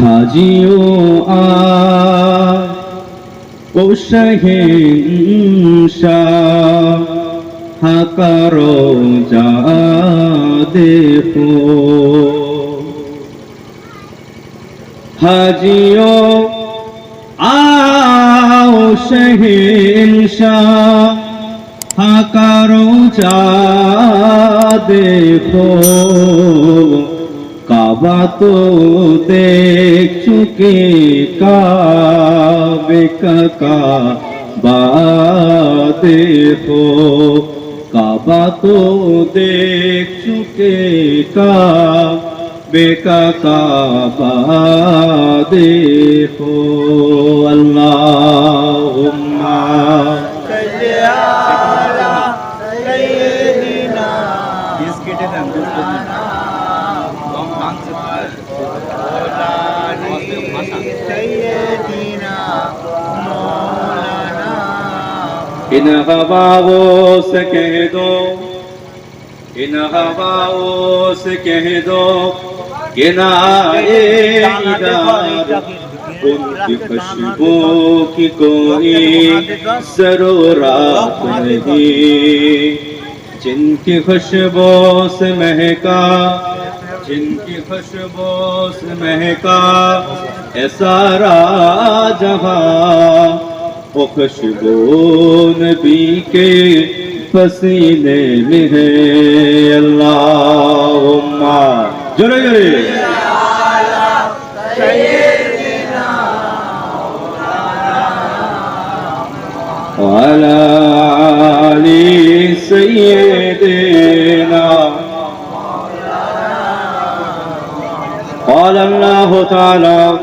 হাজিও ও সহিংসা যা দেখো। হাজিও আও সহিংসা হাকারো যা দেখো। কাবা তো দেখ চুকে কাবে কাকা বা দেখো। কাবা তো দেখ চুকে কাবে কাকা বা দেখো। আল্লাহুম্মা इन हवाओं से कह दो इन हवाओं से कह दो कि ना उनकी खुशबू की कोई ज़रूरत नहीं जिनकी खुशबू से महका جن کی خوشبو سے مہکا، اے سارا جہاں او خوشبو نبی کے پسینے میں ہے۔ اللہم جرے جرے وعلى علي سيدنا قال الله تعالى